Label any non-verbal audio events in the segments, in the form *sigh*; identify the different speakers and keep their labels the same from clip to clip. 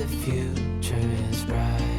Speaker 1: The future is bright.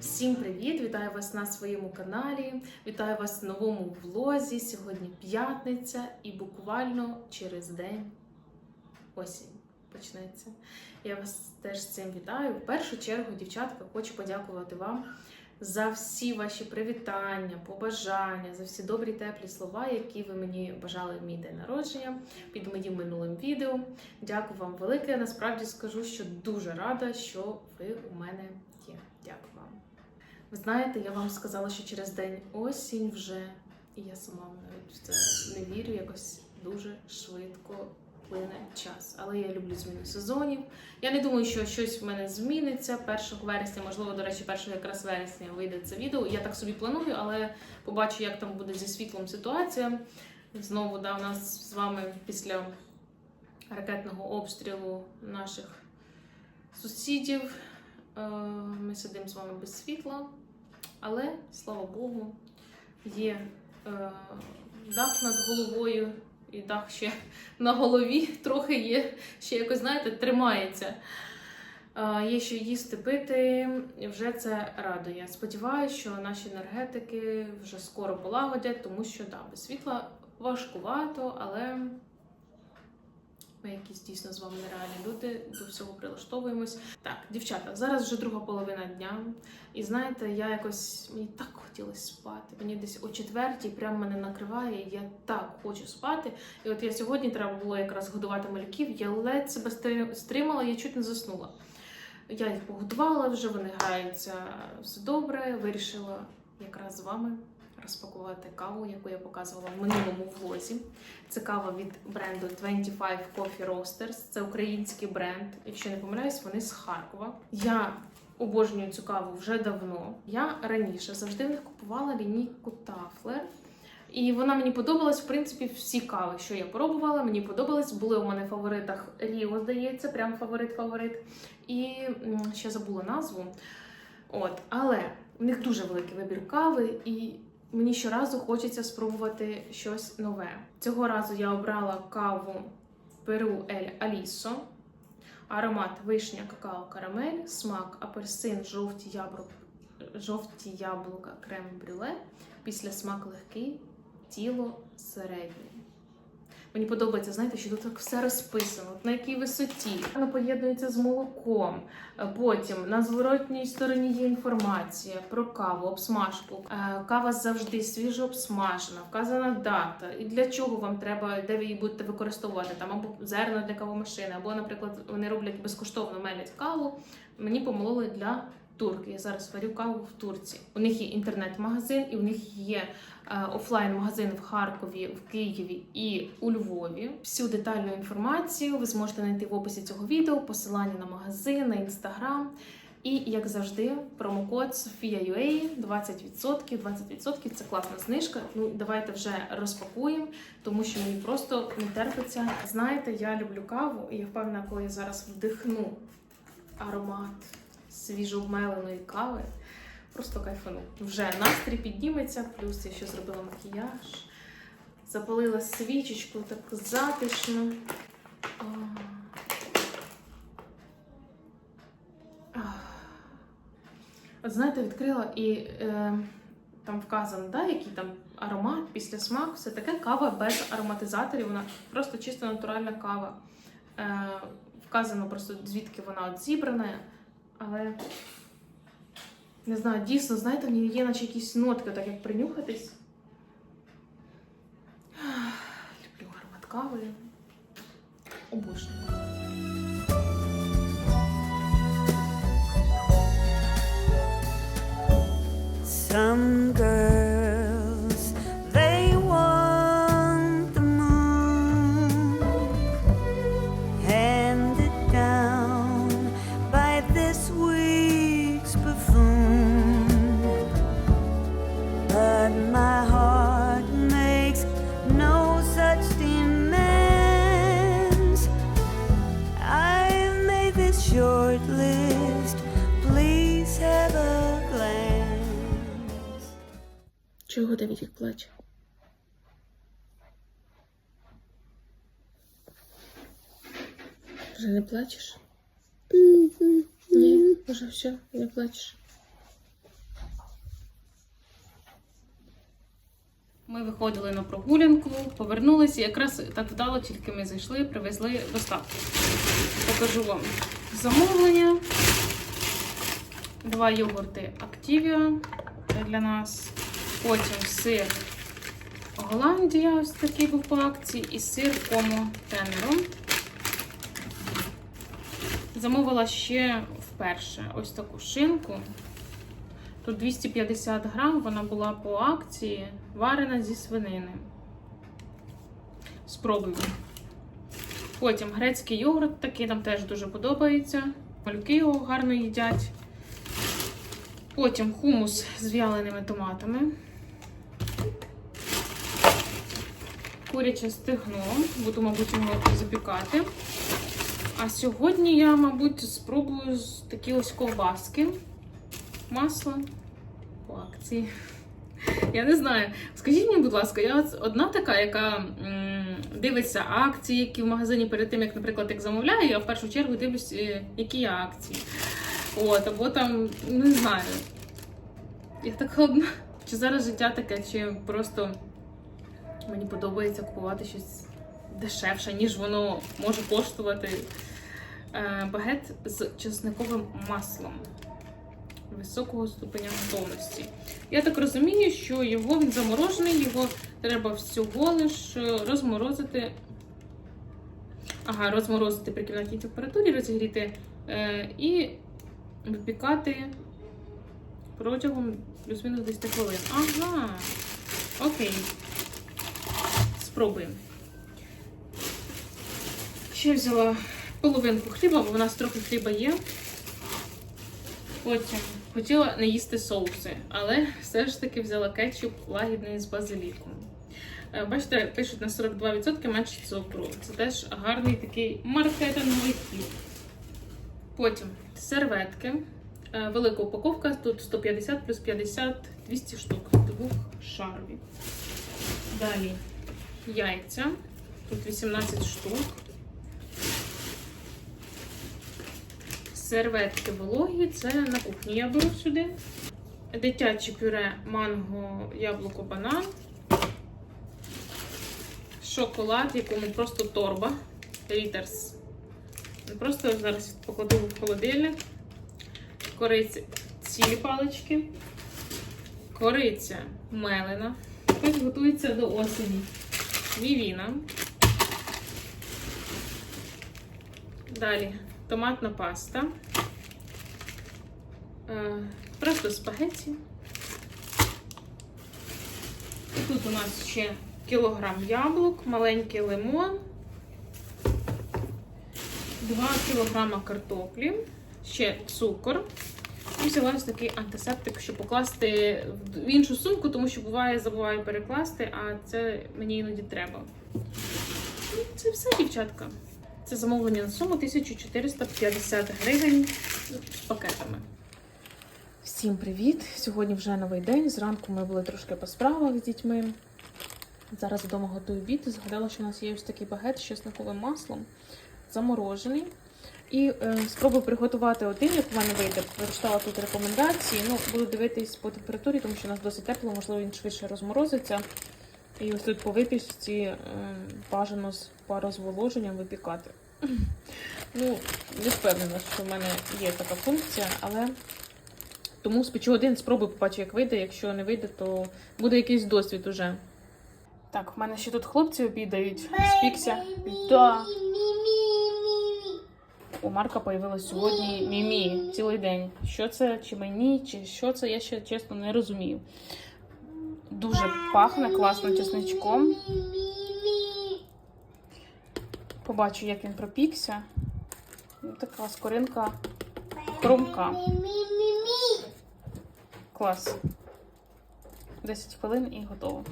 Speaker 2: Всім привіт! Вітаю вас на своєму каналі. Вітаю вас в новому влозі. Сьогодні п'ятниця і буквально через день осінь почнеться. Я вас теж з цим вітаю. В першу чергу, дівчатка, хочу подякувати вам за всі ваші привітання, побажання, за всі добрі теплі слова, які ви мені бажали в мій день народження під моїм минулим відео. Дякую вам велике. Насправді скажу, що дуже рада, що ви у мене є. Дякую вам. Ви знаєте, я вам сказала, що через день осінь вже, і я сама навіть в це не вірю, якось дуже швидко плине час. Але я люблю зміну сезонів. Я не думаю, що щось в мене зміниться 1 вересня, можливо, до речі, 1 якраз вересня вийде це відео. Я так собі планую, але побачу, як там буде зі світлом ситуація. Знову да, у нас з вами після ракетного обстрілу наших сусідів. Е, Ми сидимо з вами без світла, але слава Богу, є е, дах над головою, і дах ще на голові трохи є, ще якось, знаєте, тримається. Є що їсти, пити, і вже це радує. Сподіваюся, що наші енергетики вже скоро полагодять, тому що да, без світла важкувато, але ми якісь дійсно з вами нереальні люди, до всього прилаштовуємось. Так, дівчата, зараз вже друга половина дня. І знаєте, я якось мені так хотілося спати. Мені десь о четвертій прямо мене накриває. Я так хочу спати. І от я сьогодні треба було якраз годувати малюків. Я ледь себе стримала, я чуть не заснула. Я їх погодувала вже, вони граються все добре. Вирішила якраз з вами розпакувати каву, яку я показувала в минулому влозі. Це кава від бренду 25 Coffee Roasters. Це український бренд. Якщо не помиляюсь, вони з Харкова. Я обожнюю цю каву вже давно. Я раніше завжди в них купувала лінійку Тафлер. І вона мені подобалась, в принципі, всі кави, що я пробувала, мені подобались. Були у мене в фаворитах Ріо, здається, прям фаворит-фаворит. І ще забула назву. От, але в них дуже великий вибір кави, і мені щоразу хочеться спробувати щось нове. Цього разу я обрала каву Перу Ель Алісо, аромат вишня, какао, карамель, смак апельсин, жовті яблука, жовті яблука, крем брюле. Після смак легкий, тіло середнє. Мені подобається, знаєте, що тут так все розписано, на якій висоті. Воно поєднується з молоком. Е, Потім на зворотній стороні є інформація про каву, обсмажку. Е, Кава завжди свіжо обсмажена, вказана дата. І для чого вам треба, де ви її будете використовувати? Там або зерна для кавомашини, або, наприклад, вони роблять безкоштовно мелять каву. Мені помололи для турки. Я зараз варю каву в Турці. У них є інтернет-магазин, і у них є офлайн-магазин в Харкові, в Києві і у Львові. Всю детальну інформацію ви зможете знайти в описі цього відео, посилання на магазин, на інстаграм. І, як завжди, промокод SOFIA.ua 20%. 20% це класна знижка. Ну, давайте вже розпакуємо, тому що мені просто не терпиться. Знаєте, я люблю каву, і я впевнена, коли я зараз вдихну аромат свіжовмеленої кави. Просто кайфану. Вже настрій підніметься, плюс я ще зробила макіяж, запалила свічечку так затишно. От знаєте, відкрила і е, там вказано, да, який там аромат, після смак, все таке кава без ароматизаторів, вона просто чисто натуральна кава. Е, вказано просто звідки вона от зібрана, але не знаю, дійсно, знаєте, в ній є наче якісь нотки, так як принюхатись. Ах, Люблю аромат кави. Обожнюю.
Speaker 3: Some girls,
Speaker 2: Плаче. Вже не плачеш? Ні, вже все, не плачеш. Ми виходили на прогулянку, повернулися. Якраз так вдало, тільки ми зайшли, привезли доставку. Покажу вам замовлення. Два йогурти Activia для нас. Потім сир Голландія, ось такий був по акції, і сир Комо Тенером. Замовила ще вперше ось таку шинку. Тут 250 грам, вона була по акції, варена зі свинини. Спробую. Потім грецький йогурт, такий нам теж дуже подобається. Малюки його гарно їдять. Потім хумус з в'яленими томатами. Куряче стегно. Буду, мабуть, його запікати. А сьогодні я, мабуть, спробую такі ось ковбаски. Масло по акції. Я не знаю. Скажіть мені, будь ласка, я одна така, яка дивиться акції, які в магазині перед тим, як, наприклад, як замовляю, я в першу чергу дивлюсь, е, які є акції. От, або там, не знаю. Я така одна. Чи зараз життя таке, чи просто мені подобається купувати щось дешевше, ніж воно може коштувати. Е, Багет з чесниковим маслом високого ступеня готовності. Я так розумію, що його він заморожений, його треба всього лиш розморозити. Ага, розморозити при кімнатній температурі, розігріти е, і випікати протягом плюс-мінус 10 хвилин. Ага. Окей. Спробуємо. Ще взяла половинку хліба, бо в нас трохи хліба є. Потім хотіла не їсти соуси, але все ж таки взяла кетчуп лагідний з базиліком. Е, Бачите, пишуть на 42% менше цукру. Це теж гарний такий маркетинговий хід. Потім серветки. Е, Велика упаковка, тут 150 плюс 50, 200 штук. Двох шарові. Далі яйця. Тут 18 штук. Серветки вологі, це на кухні я беру сюди. Дитяче пюре, манго, яблуко, банан. Шоколад, якому просто торба. Рітерс. Просто зараз покладу в холодильник. Кориця цілі палички. Кориця мелена. Ось готується до осені. Мівіна. Далі томатна паста. Е, Просто спагетті. Тут у нас ще кілограм яблук, маленький лимон, 2 кілограма картоплі, ще цукор. І взяла ось такий антисептик, щоб покласти в іншу сумку, тому що буває, забуваю перекласти, а це мені іноді треба. Ну, Це все, дівчатка. Це замовлення на суму 1450 гривень з пакетами. Всім привіт! Сьогодні вже новий день. Зранку ми були трошки по справах з дітьми. Зараз вдома готую обід і згадала, що у нас є ось такий багет з чесниковим маслом, заморожений. І е, спробую приготувати один, як в мене вийде. Прочитала тут рекомендації. Ну, буду дивитись по температурі, тому що у нас досить тепло, можливо, він швидше розморозиться. І ось тут по випічці е, бажано з парозволоженням випікати. Ну, не впевнена, що в мене є така функція, але тому спечу один, спробую, побачу, як вийде. Якщо не вийде, то буде якийсь досвід уже. Так, в мене ще тут хлопці обідають. Спікся. Да. У Марка появилась сьогодні Мімі цілий день. Що це, чи мені, чи що це, я ще чесно не розумію. Дуже пахне класно чесничком. Побачу, як він пропікся. Така скоринка хрумка. Клас. 10 хвилин і готово.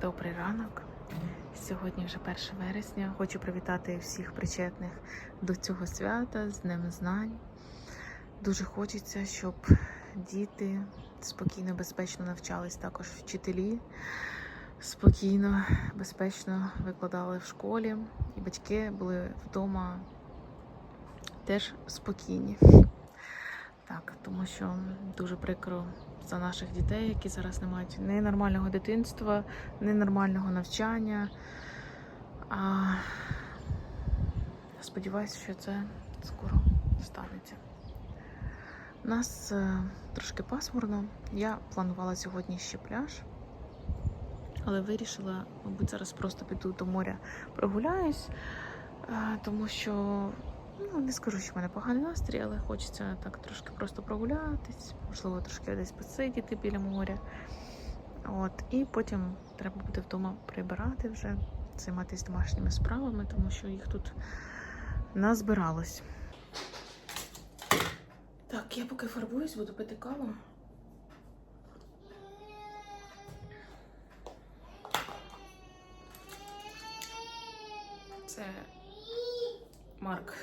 Speaker 2: Добрий ранок. Сьогодні вже 1 вересня. Хочу привітати всіх причетних до цього свята з Днем Знань. Дуже хочеться, щоб діти спокійно, безпечно навчались, також вчителі спокійно, безпечно викладали в школі, і батьки були вдома теж спокійні. Так, тому що дуже прикро за наших дітей, які зараз не мають ні нормального дитинства, ні нормального навчання. А сподіваюся, що це скоро станеться. У нас е, трошки пасмурно. Я планувала сьогодні ще пляж, але вирішила, мабуть, зараз просто піду до моря прогуляюсь, е, тому що Ну, не скажу, що в мене поганий настрій, але хочеться так трошки просто прогулятись, можливо, трошки десь посидіти біля моря. От, і потім треба буде вдома прибирати вже, займатися домашніми справами, тому що їх тут назбиралось. Так, я поки фарбуюсь, буду пити каву. Це Марк.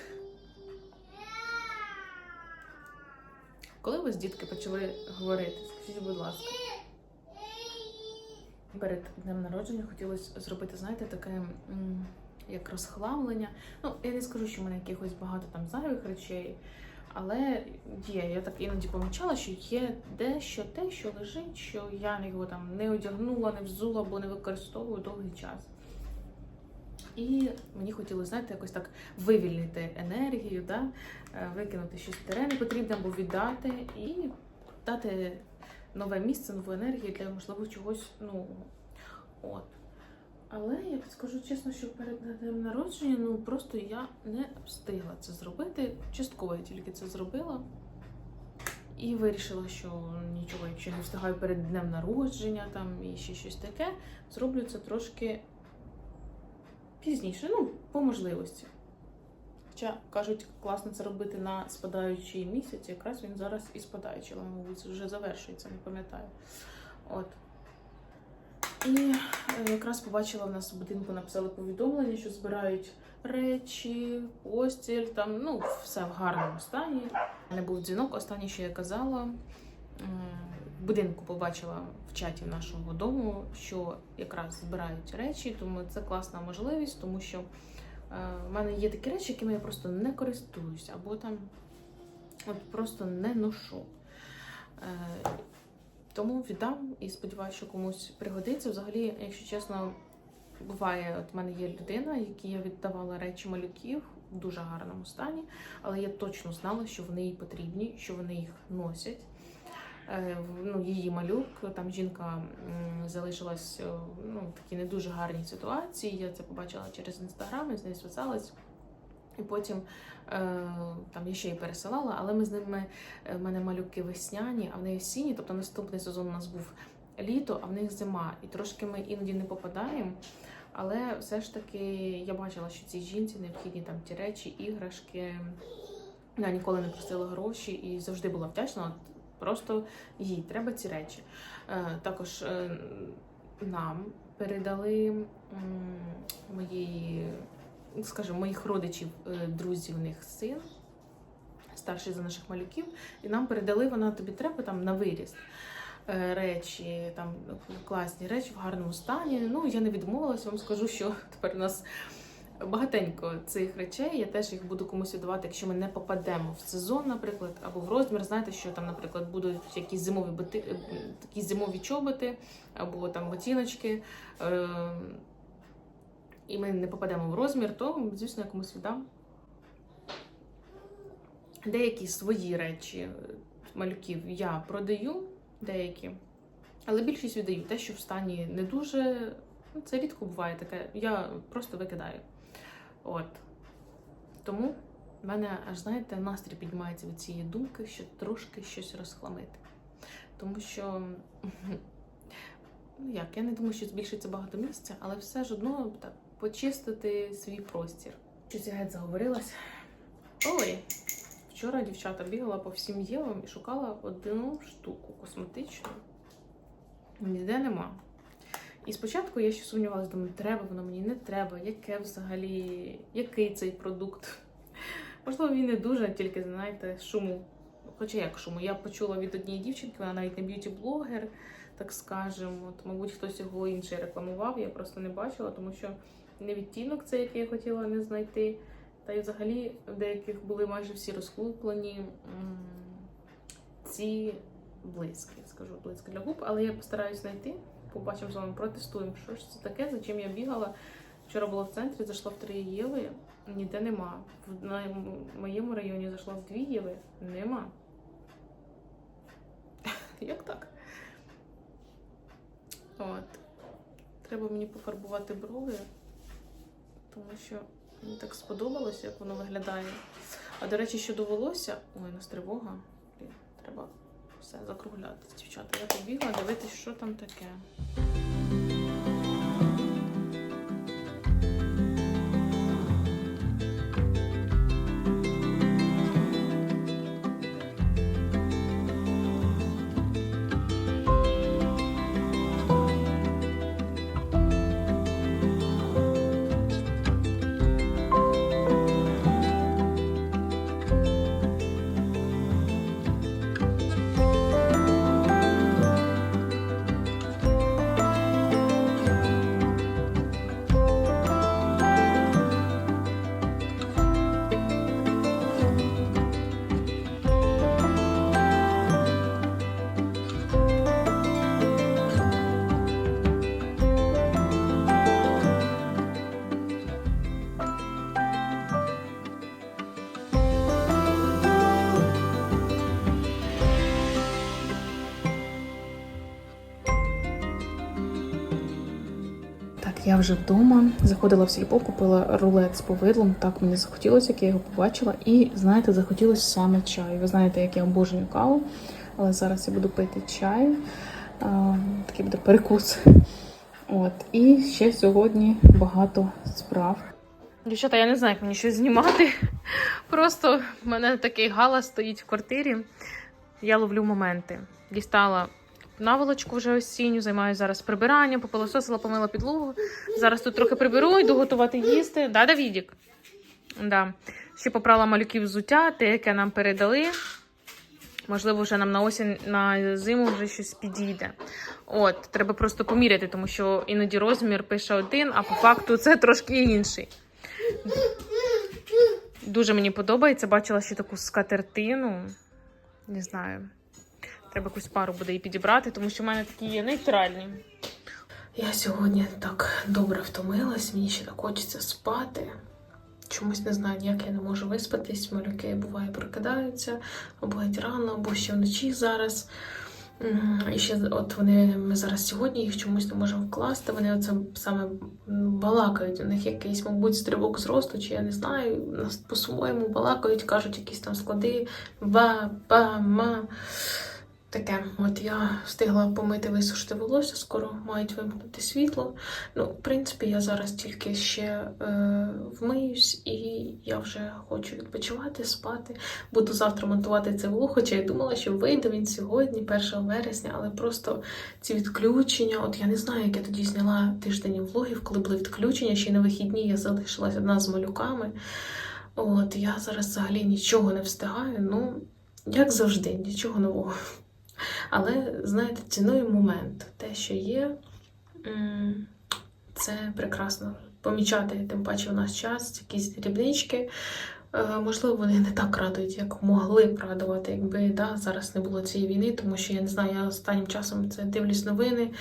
Speaker 2: Коли у вас дітки почали говорити, скажіть, будь ласка. Перед днем народження хотілося зробити, знаєте, таке як розхламлення. Ну, я не скажу, що в мене якихось багато там зайвих речей, але є. Я так іноді помічала, що є дещо те, що лежить, що я його там не одягнула, не взула або не використовую довгий час. І мені хотілося, знаєте, якось так вивільнити енергію, да? е, викинути щось старе непотрібне або віддати і дати нове місце, нову енергію для можливо чогось нового. От. Але я скажу чесно, що перед днем народження ну просто я не встигла це зробити. Частково я тільки це зробила. І вирішила, що нічого, якщо не встигаю перед днем народження там і ще щось таке, зроблю це трошки пізніше, ну, по можливості. Хоча кажуть, класно це робити на спадаючий місяць, якраз він зараз і спадаючий, але, мабуть, вже завершується, не пам'ятаю. От. І е, якраз побачила в нас в будинку, написали повідомлення, що збирають речі, постіль, там, ну, все в гарному стані. Мене був дзвінок, останнє, що я казала. Будинку побачила в чаті нашого дому, що якраз збирають речі, тому це класна можливість, тому що е, в мене є такі речі, якими я просто не користуюся, або там от просто не ношу. Е, тому віддам і сподіваюся, що комусь пригодиться. Взагалі, якщо чесно, буває, от в мене є людина, якій я віддавала речі малюків в дуже гарному стані, але я точно знала, що вони їй потрібні, що вони їх носять. Е, Ну, її малюк, там жінка залишилась е, ну, в такій не дуже гарній ситуації. Я це побачила через інстаграм, з нею зв'язалась. І потім е, там я ще й пересилала, але ми з ними в мене малюки весняні, а в неї осінні, тобто наступний сезон у нас був літо, а в них зима. І трошки ми іноді не попадаємо. Але все ж таки я бачила, що цій жінці необхідні там ті речі, іграшки. Я ніколи не просила гроші і завжди була вдячна. Просто їй треба ці речі. Е, також е, нам передали мої, скажімо, моїх родичів, е, друзів, в них син, старший за наших малюків, і нам передали, вона тобі треба там на виріст. Речі, там класні речі в гарному стані. Ну, я не відмовилася, вам скажу, що *laughs* тепер у нас багатенько цих речей. Я теж їх буду комусь віддавати, якщо ми не попадемо в сезон, наприклад, або в розмір. Знаєте, що там, наприклад, будуть якісь зимові боти, е, такі зимові чоботи, або там ботиночки. Е, і ми не попадемо в розмір, то, звісно, я комусь віддам. Деякі свої речі е, малюків я продаю, деякі, але більшість віддаю. Те, що в стані не дуже, ну, це рідко буває таке, я просто викидаю. От. Тому в мене аж, знаєте, настрій піднімається від цієї думки, що трошки щось розхламити. Тому що, *laughs* ну як, я не думаю, що збільшиться багато місця, але все ж одно так почистити свій простір. Щось я геть заговорилась. Ой, вчора дівчата бігала по всім євам і шукала одну штуку косметичну. Ніде нема. І спочатку я ще сумнівалася, думаю, треба воно мені, не треба, яке взагалі, який цей продукт. Можливо, він не дуже, тільки, знаєте, шуму. Хоча як шуму, я почула від однієї дівчинки, вона навіть не б'юті-блогер, так скажемо. От, мабуть, хтось його інший рекламував, я просто не бачила, тому що не відтінок цей, який я хотіла не знайти. Та й взагалі в деяких були майже всі розкуплені ці блиски, скажу, блиски для губ, але я постараюсь знайти. Побачимо з вами, протестуємо, що ж це таке, за чим я бігала. Вчора була в центрі, зайшла в три Єви, ніде нема. В на моєму районі зайшла в дві Єви, нема. *laughs* Як так? От. Треба мені пофарбувати брови, тому що мені так сподобалося, як воно виглядає. А до речі, щодо волосся, ой, у нас тривога. Треба все закругляти. Дівчата, я побігла дивитись, що там таке. Я вже вдома. Заходила в сільпо, купила рулет з повидлом. Так мені захотілося, як я його побачила. І знаєте, захотілося саме чаю. Ви знаєте, як я обожнюю каву, але зараз я буду пити чай. Такий буде перекус. От. І ще сьогодні багато справ. Дівчата, я не знаю, як мені щось знімати. Просто в мене такий галас стоїть в квартирі. Я ловлю моменти. Дістала наволочку вже осінню, займаюся зараз прибиранням, попилососила, помила підлогу. Зараз тут трохи приберу, йду готувати їсти. Да, Давідік? Да. Ще попрала малюків взуття, те, яке нам передали. Можливо, вже нам на осінь, на зиму вже щось підійде. От, треба просто поміряти, тому що іноді розмір пише один, а по факту це трошки інший. Дуже мені подобається. Бачила ще таку скатертину. Не знаю. Треба якусь пару буде і підібрати, тому що в мене такі є нейтральні. Я сьогодні так добре втомилась, мені ще так хочеться спати. Чомусь не знаю, ніяк я не можу виспатись. Малюки буває прокидаються, або геть рано, або ще вночі зараз. І ще от вони ми зараз сьогодні їх чомусь не можемо вкласти. Вони оце саме балакають. У них якийсь, мабуть, стрибок зросту, чи я не знаю. Нас по-своєму балакають, кажуть якісь там склади ба, ба, ма. Таке, от я встигла помити, висушити волосся, скоро мають вимкнути світло. Ну, в принципі, я зараз тільки ще е, вмиюсь і я вже хочу відпочивати, спати. Буду завтра монтувати це влог, хоча я думала, що вийде він сьогодні, 1 вересня, але просто ці відключення. От я не знаю, як я тоді зняла тиждень влогів, коли були відключення, ще й на вихідні я залишилась одна з малюками. От я зараз взагалі нічого не встигаю. Ну, як завжди, нічого нового. Але, знаєте, ціную момент. Те, що є, це прекрасно. Помічати, тим паче у нас час, якісь дрібнички. Е, Можливо, вони не так радують, як могли б радувати, якби да, зараз не було цієї війни, тому що я не знаю, я останнім часом це дивлюсь новини,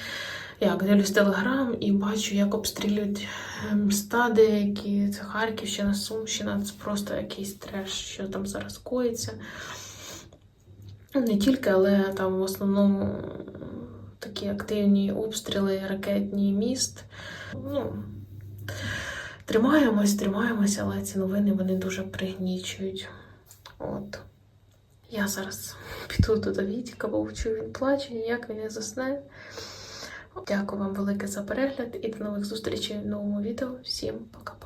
Speaker 2: як дивлюсь телеграм і бачу, як обстрілюють міста деякі. Це Харківщина, Сумщина, це просто якийсь треш, що там зараз коїться. Не тільки, але там в основному такі активні обстріли, ракетні міст. Ну, тримаємось, тримаємось, але ці новини вони дуже пригнічують. От. Я зараз піду до Давідіка, бо вчу він плаче, ніяк він не засне. Дякую вам велике за перегляд і до нових зустрічей в новому відео. Всім пока-пока.